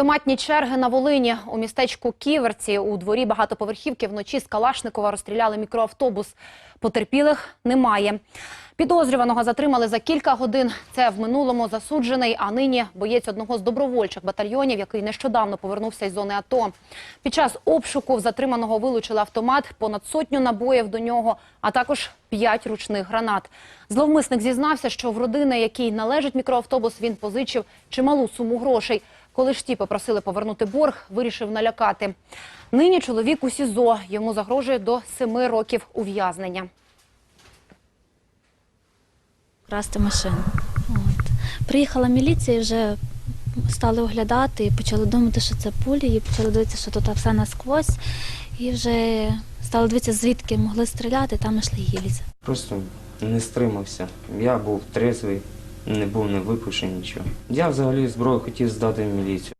Автоматні черги на Волині у містечку Ківерці у дворі багатоповерхівки вночі з Калашникова розстріляли мікроавтобус. Потерпілих немає. Підозрюваного затримали за кілька годин. Це в минулому засуджений, а нині боєць одного з добровольчих батальйонів, який нещодавно повернувся із зони АТО. Під час обшуку в затриманого вилучили автомат, понад сотню набоїв до нього, а також п'ять ручних гранат. Зловмисник зізнався, що в родини, якій належить мікроавтобус, він позичив чималу суму грошей. Коли ж ті попросили повернути борг, вирішив налякати. Нині чоловік у СІЗО. Йому загрожує до семи років ув'язнення. красти машину. От. Приїхала міліція, і вже стали оглядати і почали думати, що це пулі, і почали дивитися, що тут все насквозь. І вже стали дивитися, звідки могли стріляти, там йшли гільзи. Просто не стримався. Я був трезвий, не був не випущений нічого. Я взагалі зброю хотів здати в міліцію.